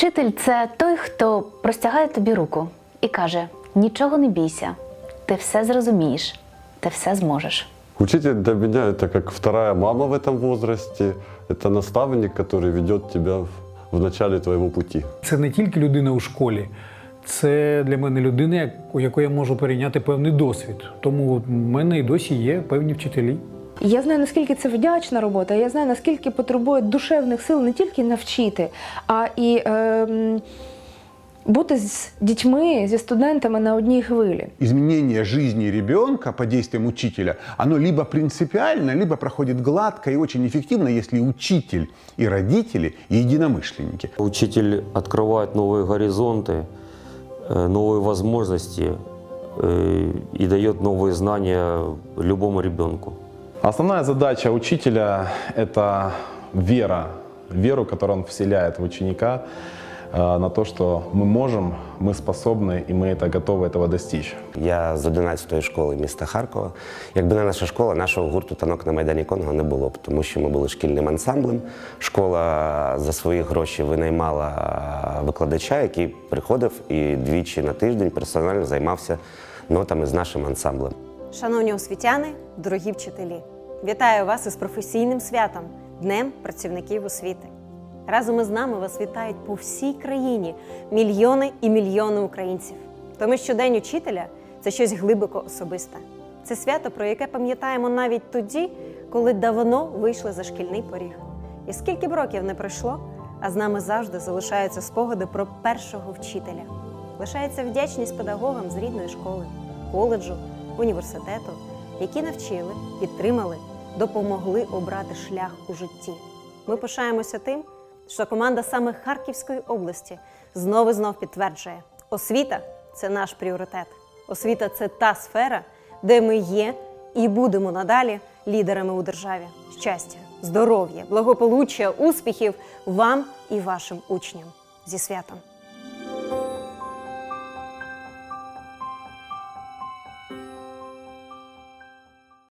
Вчитель це той, хто простягає тобі руку і каже: нічого не бійся, ти все зрозумієш, ти все зможеш. Учитель для меня это как вторая мама в этом возрасте. Это наставник, который ведет тебя в- в начале твоего пути. Це не тільки людина у школі, це для мене людина, як- у якої я можу перейняти певний досвід. Тому от в мене і досі є певні вчителі. І Я знаю, наскільки це вдячна робота. Я знаю, наскільки потребує душевних сил не тільки навчити, а і ем, бути з дітьми, зі студентами на одній хвилі. изменение жизни ребенка под действием учителя, оно либо принципиально, либо проходит гладко и очень эффективно, если учитель и родители и единомышленники. Учитель открывает новые горизонты, э, новые возможности э, и дает новые знания любому ребенку. Основная задача учителя – это вера, веру, которую он вселяет в ученика э, на то, что мы можем, мы способны и мы это готовы этого достичь. Я з 11-ї школи міста Харкова. Якби не наша школа, нашого гурту танок на Майдані Конго не було б, тому що ми були шкільним ансамблем. Школа за свої гроші винаймала викладача, який приходив і двічі на тиждень персонально займався нотами з нашим ансамблем. Шановні освітяни, дорогі вчителі, вітаю вас із професійним святом Днем працівників освіти. Разом із нами вас вітають по всій країні мільйони і мільйони українців. Тому що День учителя це щось глибоко особисте. Це свято, про яке пам'ятаємо навіть тоді, коли давно вийшли за шкільний поріг. І скільки б років не пройшло, а з нами завжди залишаються спогади про першого вчителя. Лишається вдячність педагогам з рідної школи, коледжу, університету, які навчили, підтримали, допомогли обрати шлях у житті. Ми пишаємося тим, що команда саме Харківської області знов і знов підтверджує: освіта це наш пріоритет. Освіта це та сфера, де ми є і будемо надалі лідерами у державі. Щастя, здоров'я, благополуччя, успіхів вам і вашим учням. Зі святом!